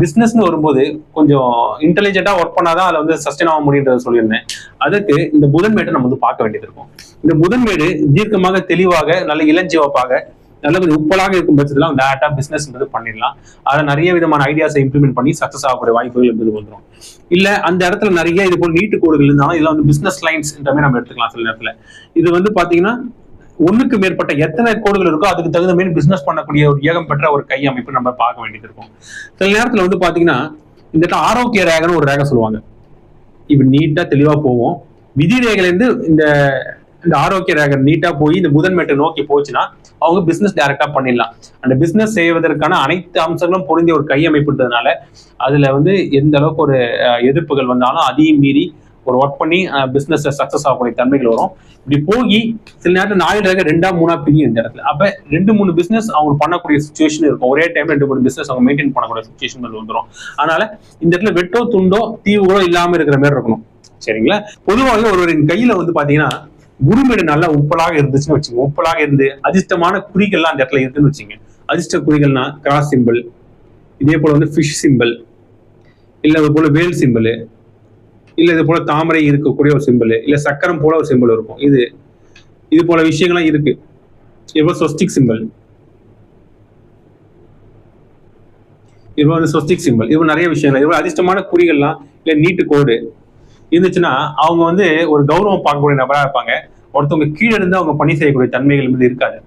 பிஸ்னஸ்னு வரும்போது கொஞ்சம் இன்டெலிஜென்ட்டாக ஒர்க் பண்ணாதான் அதில் வந்து சஸ்டைன் ஆக முடியுன்றத சொல்லியிருந்தேன். அதுக்கு இந்த புதன்மேடை நம்ம வந்து பார்க்க வேண்டியது இருக்கும். இந்த புதன்மேடு தீர்க்கமாக தெளிவாக நல்ல இளஞ்சிவப்பாக நல்ல கொஞ்சம் உப்பலாக இருக்கும் பட்சத்துல டேரக்டாக பிஸ்னஸ்ன்றது பண்ணிடலாம். அதை நிறைய விதமான ஐடியாஸை இம்ப்ளிமெண்ட் பண்ணி சக்ஸஸ் ஆகக்கூடிய வாய்ப்புகள் என்பது வந்துடும் இல்லை அந்த இடத்துல நிறைய இது போல் நீட்டு கோடுகள் இருந்தாலும் இதில் வந்து பிஸ்னஸ் லைன்ஸ் மாதிரி நம்ம எடுத்துக்கலாம் சில நேரத்தில். இது வந்து பார்த்தீங்கன்னா ஒண்ணுக்கு மேற்பட்ட எத்தனை கோடுகள் இருக்கோ அதுக்கு தகுந்த மாதிரி பிசினஸ் பண்ணக்கூடிய ஒரு ஏகம் பெற்ற ஒரு கை அமைப்பு நம்ம பார்க்க வேண்டியது இருக்கும். சில நேரத்துல வந்து பாத்தீங்கன்னா இந்த ஆரோக்கிய ரேகன்னு ஒரு ரேகை சொல்லுவாங்க. இப்ப நீட்டா தெளிவா போவோம் விதி ரேகையில இருந்து இந்த இந்த ஆரோக்கிய ரேகை நீட்டா போய் இந்த புதன்மேட்டை நோக்கி போச்சுன்னா அவங்க பிசினஸ் டைரக்டா பண்ணிடலாம். அந்த பிசினஸ் செய்வதற்கான அனைத்து அம்சங்களும் பொருந்திய ஒரு கையமைப்புன்றதுனால அதுல வந்து எந்த அளவுக்கு ஒரு எதிர்ப்புகள் வந்தாலும் அதையும் மீறி ஒரு ஒர்க் பண்ணி பிசினஸ் சக்சஸ் ஆகக்கூடிய தன்மைகள் வரும். இப்படி போய் சில நேரத்தில் நாலு ரேகை ரெண்டா மூணா பிரியும் இந்த இடத்துல. அப்ப ரெண்டு மூணு பிசினஸ் அவங்க பண்ணக்கூடிய சுச்சுவேஷன் இருக்கும். ஒரே டைம் ரெண்டு மூணு பிசினஸ் அவங்க மெயின்டைன் பண்ணக்கூடிய சுச்சுவேஷன் வந்துடும் அதனால இந்த இடத்துல வெட்டோ துண்டோ தீவுகளோ இல்லாம இருக்கிற மாதிரி இருக்கணும். சரிங்களா? பொதுவாக ஒருவரின் கையில வந்து பாத்தீங்கன்னா குருமேடு நல்லா உப்பலாக இருந்துச்சுன்னு வச்சுங்க உப்பலாக இருந்து அதிர்ஷ்டமான குறிகள்லாம் அந்த இடத்துல இருக்குன்னு வச்சுங்க அதிர்ஷ்ட குறிகள்னா கிராஸ் சிம்பிள் இதே போல வந்து ஃபிஷ் சிம்பிள் இல்லை அது போல வேல் சிம்பிள் இல்ல இது போல தாமரை இருக்கக்கூடிய ஒரு சிம்பிள் இல்ல சக்கரம் போல ஒரு சிம்பிள் இருக்கும். இது இது போல விஷயங்கள்லாம் இருக்கு. இப்போ சொஸ்டிக் சிம்பிள் இது வந்து சொஸ்டிக் சிம்பிள் இது நிறைய விஷயங்கள். இது அதிர்ஷ்டமான குறிகள்லாம் இல்ல நீட்டு கோடு. இருந்துச்சுன்னா அவங்க வந்து ஒரு கௌரவம் பார்க்கக்கூடிய நபரா இருப்பாங்க. ஒருத்தவங்க கீழே இருந்து அவங்க பணி செய்யக்கூடிய தன்மைகள் வந்து இருக்காது.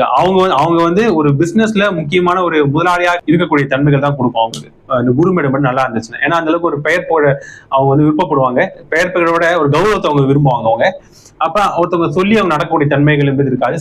அவங்க வந்து அவங்க வந்து ஒரு பிசினஸ்ல முக்கியமான ஒரு முதலாளியா இருக்கக்கூடிய தன்மைகள் தான் கொடுக்கும் அவங்களுக்கு. இந்த குரு மேடம் மட்டும் நல்லா இருந்துச்சுன்னா. ஏன்னா அந்த அளவுக்கு ஒரு பெயர் போட அவங்க வந்து விருப்பப்படுவாங்க. பெயர் பெயரோட ஒரு கௌரவத்தை அவங்க விரும்புவாங்க அவங்க. அப்ப ஒருத்தவங்க சொல்லி அவங்க நடக்கக்கூடிய தன்மைகள் என்பது இருக்காது.